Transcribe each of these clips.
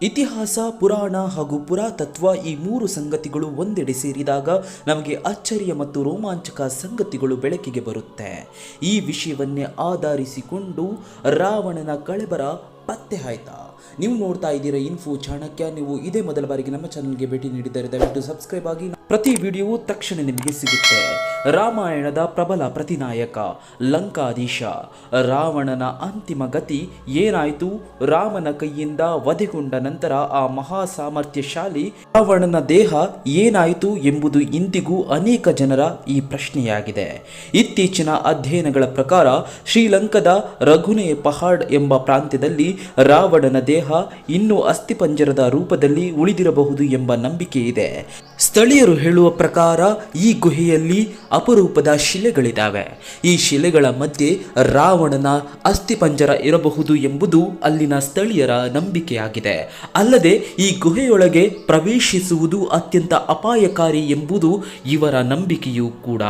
ಇತಿಹಾಸ, ಪುರಾಣ ಹಾಗೂ ಪುರಾತತ್ವ ಈ ಮೂರು ಸಂಗತಿಗಳು ಒಂದೆಡೆ ಸೇರಿದಾಗ ನಮಗೆ ಅಚ್ಚರಿಯ ಮತ್ತು ರೋಮಾಂಚಕ ಸಂಗತಿಗಳು ಬೆಳಕಿಗೆ ಬರುತ್ತೆ. ಈ ವಿಷಯವನ್ನೇ ಆಧರಿಸಿಕೊಂಡು ರಾವಣನ ಕಳೆಬರ ಪತ್ತೆ ಆಯ್ತಾ ನೀವು ನೋಡ್ತಾ ಇದ್ದೀರಾ ಇನ್ಫೋ ಚಾಣಕ್ಯ, ನೀವು ಇದೇ ಮೊದಲ ಬಾರಿಗೆ ನಮ್ಮ ಚಾನಲ್ಗೆ ಭೇಟಿ ನೀಡಿದ್ದಾರೆ ದಯವಿಟ್ಟು ಸಬ್ಸ್ಕ್ರೈಬ್ ಆಗಿ ಪ್ರತಿ ವಿಡಿಯೋವು ತಕ್ಷಣ ನಿಮಗೆ ಸಿಗುತ್ತೆ. ರಾಮಾಯಣದ ಪ್ರಬಲ ಪ್ರತಿನಾಯಕ, ಲಂಕಾಧೀಶ, ರಾವಣನ ಅಂತಿಮ ಗತಿ ಏನಾಯಿತು? ರಾಮನ ಕೈಯಿಂದ ವಧೆಗೊಂಡ ನಂತರ ಆ ಮಹಾ ಸಾಮರ್ಥ್ಯಶಾಲಿ ರಾವಣನ ದೇಹ ಏನಾಯಿತು ಎಂಬುದು ಇಂದಿಗೂ ಅನೇಕ ಜನರ ಈ ಪ್ರಶ್ನೆಯಾಗಿದೆ. ಇತ್ತೀಚಿನ ಅಧ್ಯಯನಗಳ ಪ್ರಕಾರ ಶ್ರೀಲಂಕಾದ ರಘುನೇ ಪಹಾಡ್ ಎಂಬ ಪ್ರಾಂತ್ಯದಲ್ಲಿ ರಾವಣನ ದೇಹ ಇನ್ನೂ ಅಸ್ಥಿಪಂಜರದ ರೂಪದಲ್ಲಿ ಉಳಿದಿರಬಹುದು ಎಂಬ ನಂಬಿಕೆ ಇದೆ ಸ್ಥಳೀಯರು ಹೇಳುವ ಪ್ರಕಾರ ಈ ಗುಹೆಯಲ್ಲಿ ಅಪರೂಪದ ಶಿಲೆಗಳಿದ್ದಾವೆ. ಈ ಶಿಲೆಗಳ ಮಧ್ಯೆ ರಾವಣನ ಅಸ್ಥಿಪಂಜರ ಇರಬಹುದು ಎಂಬುದು ಅಲ್ಲಿನ ಸ್ಥಳೀಯರ ನಂಬಿಕೆಯಾಗಿದೆ. ಅಲ್ಲದೆ ಈ ಗುಹೆಯೊಳಗೆ ಪ್ರವೇಶಿಸುವುದು ಅತ್ಯಂತ ಅಪಾಯಕಾರಿ ಎಂಬುದು ಇವರ ನಂಬಿಕೆಯೂ ಕೂಡ.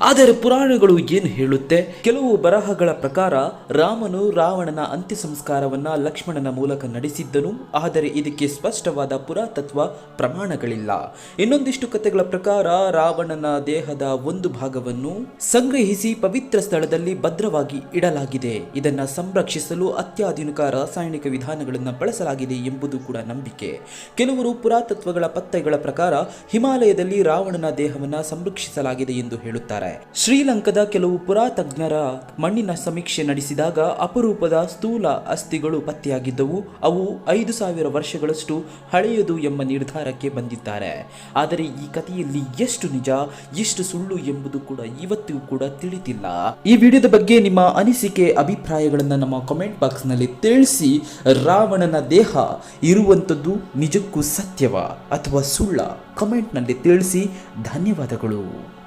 ಆದರೆ ಪುರಾಣಗಳು ಏನು ಹೇಳುತ್ತೆ? ಕೆಲವು ಬರಹಗಳ ಪ್ರಕಾರ ರಾಮನು ರಾವಣನ ಅಂತ್ಯ ಸಂಸ್ಕಾರವನ್ನ ಲಕ್ಷ್ಮಣನ ಮೂಲಕ ನಡೆಸಿದ್ದನು. ಆದರೆ ಇದಕ್ಕೆ ಸ್ಪಷ್ಟವಾದ ಪುರಾತತ್ವ ಪ್ರಮಾಣಗಳಿಲ್ಲ. ಇನ್ನೊಂದಿಷ್ಟು ಕಥೆಗಳ ಪ್ರಕಾರ ರಾವಣನ ದೇಹದ ಒಂದು ಭಾಗವನ್ನು ಸಂಗ್ರಹಿಸಿ ಪವಿತ್ರ ಸ್ಥಳದಲ್ಲಿ ಭದ್ರವಾಗಿ ಇಡಲಾಗಿದೆ. ಇದನ್ನ ಸಂರಕ್ಷಿಸಲು ಅತ್ಯಾಧುನಿಕ ರಾಸಾಯನಿಕ ವಿಧಾನಗಳನ್ನು ಬಳಸಲಾಗಿದೆ ಎಂಬುದು ಕೂಡ ನಂಬಿಕೆ. ಕೆಲವರು ಪುರಾತತ್ವಗಳ ಪತ್ತೆಗಳ ಪ್ರಕಾರ ಹಿಮಾಲಯದಲ್ಲಿ ರಾವಣನ ದೇಹವನ್ನು ಸಂರಕ್ಷಿಸಲಾಗಿದೆ ಎಂದು ಹೇಳುತ್ತಾರೆ. ಶ್ರೀಲಂಕಾದ ಕೆಲವು ಪುರಾತಜ್ಞರ ಮಣ್ಣಿನ ಸಮೀಕ್ಷೆ ನಡೆಸಿದಾಗ ಅಪರೂಪದ ಸ್ಥೂಲ ಅಸ್ಥಿಗಳು ಪತ್ತೆಯಾಗಿದ್ದವು. ಅವು ಐದು ಸಾವಿರ ವರ್ಷಗಳಷ್ಟು ಹಳೆಯದು ಎಂಬ ನಿರ್ಧಾರಕ್ಕೆ ಬಂದಿದ್ದಾರೆ. ಆದರೆ ಈ ಕಥೆಯಲ್ಲಿ ಎಷ್ಟು ನಿಜ, ಎಷ್ಟು ಸುಳ್ಳು ಎಂಬುದು ಕೂಡ ಇವತ್ತಿಗೂ ಕೂಡ ತಿಳಿದಿಲ್ಲ. ಈ ವಿಡಿಯೋದ ಬಗ್ಗೆ ನಿಮ್ಮ ಅನಿಸಿಕೆ, ಅಭಿಪ್ರಾಯಗಳನ್ನು ನಮ್ಮ ಕಾಮೆಂಟ್ ಬಾಕ್ಸ್ನಲ್ಲಿ ತಿಳಿಸಿ. ರಾವಣನ ದೇಹ ಇರುವಂಥದ್ದು ನಿಜಕ್ಕೂ ಸತ್ಯವ ಅಥವಾ ಸುಳ್ಳ? ಕಮೆಂಟ್ನಲ್ಲಿ ತಿಳಿಸಿ. ಧನ್ಯವಾದಗಳು.